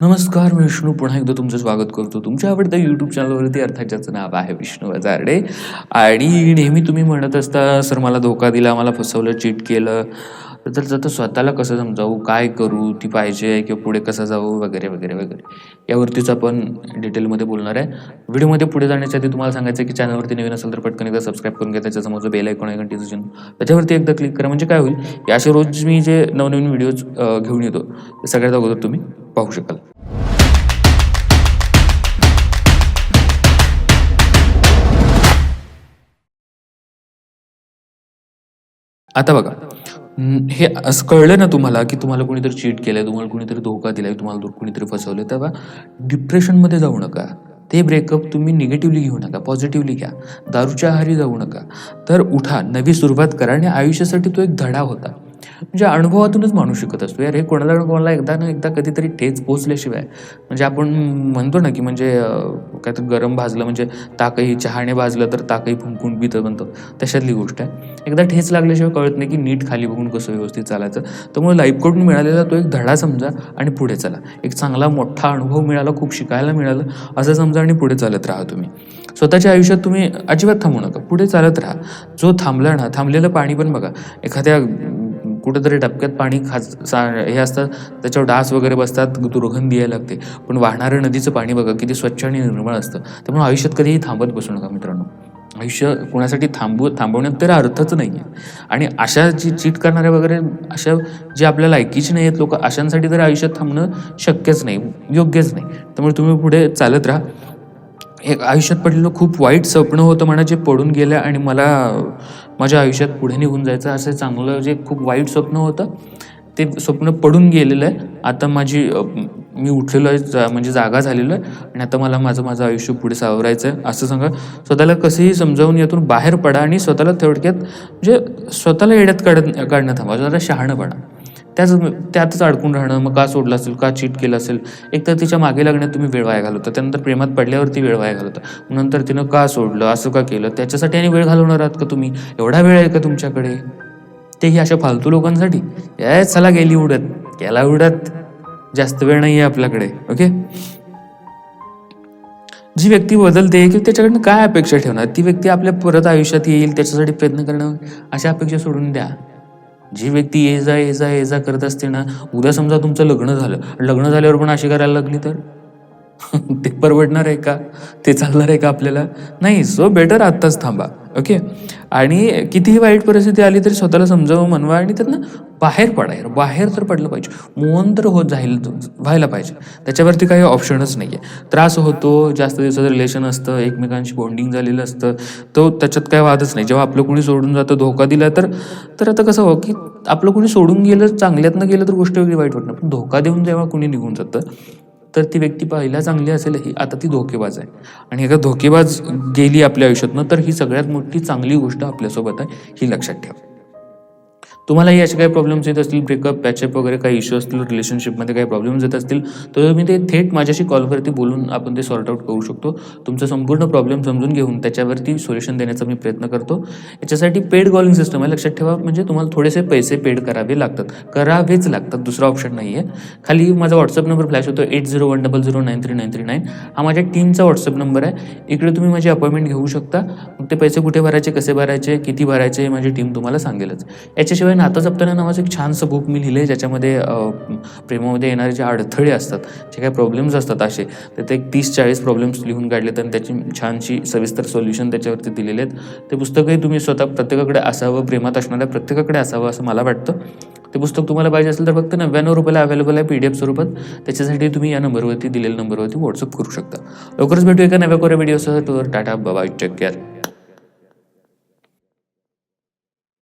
नमस्कार मी विष्णू. पुन्हा एकदा तुमचं स्वागत करतो तुमच्या आवडत्या यूट्यूब चॅनलवरती अर्थात ज्याचं नाव आहे विष्णू हजारडे आणि नेहमी तुम्ही म्हणत असता सर मला धोका दिला मला फसवलं चीट केलं. तर आता स्वतःला कसं समजावू? काय करू? ती पाहिजे किंवा पुढे कसं जाऊ? वगैरे वगैरे वगैरे. यावरतीच आपण डिटेलमध्ये बोलणार आहे. व्हिडिओमध्ये पुढे जाण्याच्या आधी तुम्हाला सांगायचं आहे की चॅनलवरती नवीन असेल तर पटकन एकदा सबस्क्राईब करून घ्या. त्याच्यासमोर जो बेल ऐकून आहे घंटीचं त्याच्यावरती एकदा क्लिक करा. म्हणजे काय होईल? की असे रोज मी जे नवनवीन व्हिडिओज घेऊन येतो ते सगळ्यात अगोदर तुम्ही पाहू शकाल. आता बघा. हे असं कळलं ना तुम्हाला की तुम्हाला कोणीतरी चीट केलंय तुम्हाला कोणीतरी धोका दिलाय तुम्हाला दु- कोणीतरी फसवलंय तेव्हा डिप्रेशनमध्ये जाऊ नका. ते ब्रेकअप तुम्ही निगेटिव्हली घेऊ नका पॉझिटिव्हली घ्या. दारूच्या आहारी जाऊ नका. तर उठा नवी सुरुवात करा आणि आयुष्यासाठी तो एक धडा होता. म्हणजे अनुभवातूनच माणूस शिकत असतो. यार हे कोणाला ना कोणाला एकदा ना एकदा कधीतरी ठेच पोचल्याशिवाय. म्हणजे आपण म्हणतो ना की म्हणजे काय तर गरम भाजलं म्हणजे ताकही चहाने भाजलं तर ताकही फुंकून पितं बनतं तशातली गोष्ट आहे. एकदा ठेच लागल्याशिवाय कळत नाही की नीट खाली बघून कसं व्यवस्थित चालायचं. त्यामुळे लाईफकडून मिळालेला तो एक धडा समजा आणि पुढे चला. एक चांगला मोठा अनुभव मिळाला खूप शिकायला मिळालं असं समजा आणि पुढे चालत राहा तुम्ही. स्वतःच्या आयुष्यात तुम्ही अजिबात थांबू नका. पुढे चालत राहा. जो थांबला ना थांबलेलं पाणी पण बघा. एखाद्या कुठंतरी डबक्यात पाणी खाज सा हे असतात त्याच्यावर डास वगैरे बसतात दुर्गंधी यायला लागते. पण वाहणारं नदीचं पाणी बघा किती स्वच्छ आणि निर्मळ असतं. त्यामुळे आयुष्यात कधीही थांबत बसू नका मित्रांनो. आयुष्य कोणासाठी थांबव थांबवण्यात तर अर्थच नाही आहे आणि अशा जी चीट करणाऱ्या वगैरे अशा जे आपल्याला ऐकीची नाही आहेत लोक अशांसाठी तर आयुष्यात थांबणं शक्यच नाही योग्यच नाही. त्यामुळे तुम्ही पुढे चालत राहा. एक आयुष्यात पडलेलं खूप वाईट स्वप्न होतं म्हणा जे पडून गेलं आणि मला माझ्या आयुष्यात पुढे निघून जायचं असं चांगलं जे खूप वाईट स्वप्न होतं ते स्वप्न पडून गेलेलं आहे. आता माझी मी उठलेलो आहे जा म्हणजे जागा झालेलो आहे आणि आता मला माझं माझं आयुष्य पुढे सावरायचं आहे असं सांगा. स्वतःला कसंही समजावून यातून बाहेर पडा आणि स्वतःला थोडक्यात म्हणजे स्वतःला येड्यात काढत काढणं थांबा. स्वतःला शहाणं पडा त्याच त्यातच अडकून राहणं मग का सोडलं असेल का चीट केलं असेल? एक तर तिच्यामागे लागण्यात तुम्ही वेळ वाया घालवता त्यानंतर प्रेमात पडल्यावरती वेळ वाया घालवता. नंतर तिनं का सोडलं असं का केलं? त्याच्यासाठी आणि वेळ घालवणार आहात का तुम्ही? एवढा वेळ आहे का तुमच्याकडे? तेही अशा फालतू लोकांसाठी? ए चला गेली उडत. गेला उडत. जास्त वेळ नाही आहे आपल्याकडे ओके? जी व्यक्ती बदलते की त्याच्याकडनं काय अपेक्षा ठेवणार? ती व्यक्ती आपल्या परत आयुष्यात येईल त्याच्यासाठी प्रयत्न करणं अशा अपेक्षा सोडून द्या. जी व्यक्ती ये जा ये जा ये जा करत असते ना उद्या समजा तुमचं लग्न झालं. लग्न झाल्यावर पण अशी करायला लागली तर? ते परवडणार आहे का? ते चालणार आहे का आपल्याला? नाही सो बेटर आत्ताच थांबा ओके आणि कितीही वाईट परिस्थिती आली तरी स्वतःला समजावं म्हणवा आणि त्यातनं बाहेर पडा यार. बाहेर तर पडलं पाहिजे. मोहन तर होत जाईल व्हायला पाहिजे. त्याच्यावरती काही ऑप्शनच नाही आहे त्रास होतो जास्त दिवसाचं रिलेशन असतं एकमेकांशी बॉन्डिंग झालेलं असतं तो त्याच्यात काय वादच नाही. जेव्हा आपलं कोणी सोडून जातं धोका दिला तर तर आता कसं हो की आपलं कोणी सोडून गेलं चांगल्यातनं गेलं तर गोष्ट वेगळी वाईट वाटणार. पण धोका देऊन जेव्हा कोणी निघून जातं तर ती व्यक्ती पाहिला चांगली असेल ही. आता ती धोकेबाज आहे. आणि एका धोकेबाज गेली आपल्या आयुष्यातनं तर ही सगळ्यात मोठी चांगली गोष्ट आपल्यासोबत आहे ही लक्षात ठेवा. तुम्हालाही असे काही प्रॉब्लेम्स येत असतील ब्रेकअप पॅचअप वगैरे काही इश्यू असतील रिलेशनशिपमध्ये काही प्रॉब्लेम्स येत असतील तर मी ते थेट माझ्याशी कॉलवरती बोलून आपण ते सॉर्ट आउट करू शकतो. तुमचा संपूर्ण प्रॉब्लेम समजून घेऊन त्याच्यावरती सोल्युशन देण्याचा मी प्रयत्न करतो. याच्यासाठी पेड कॉलिंग सिस्टम आहे. लक्षात ठेवा म्हणजे तुम्हाला थोडेसे पैसे पेड करावे लागतात. करावेच लागतात. दुसरा ऑप्शन नाही आहे खाली माझा व्हॉट्सअप नंबर फ्लॅश होतो. Eight zero one double zero nine three nine three nine हा माझ्या टीमचा व्हॉट्सअप नंबर आहे. इकडे तुम्ही माझी अपॉइंटमेंट घेऊ शकता. मग ते पैसे कुठे भरायचे कसे भरायचे किती भरायचे माझी टीम तुम्हाला सांगेलच. याच्याशिवाय नातं जपताना नावाचं एक छानसं बुक मी लिहिलं आहे ज्याच्यामध्ये प्रेमामध्ये येणारे जे अडथळे असतात जे काही प्रॉब्लेम्स असतात असे तर ते एक तीस चाळीस प्रॉब्लेम्स लिहून काढले तर त्याची छानशी सविस्तर सोल्युशन त्याच्यावरती दिलेले आहेत. ते पुस्तकही तुम्ही स्वतः प्रत्येकाकडे असावं प्रेमात असणाऱ्या प्रत्येकाकडे असावं असं मला वाटतं. ते पुस्तक तुम्हाला पाहिजे असेल तर फक्त नव्याण्णव रुपयाला अवेलेबल आहे पी डी एफ स्वरूपात. त्याच्यासाठी तुम्ही या नंबरवरती दिलेल्या नंबरवरती व्हॉट्सअप करू शकता. लवकरच भेटू एका नव्या कोऱ्या व्हिडिओसह टूर टाटा बाबा टेक केअर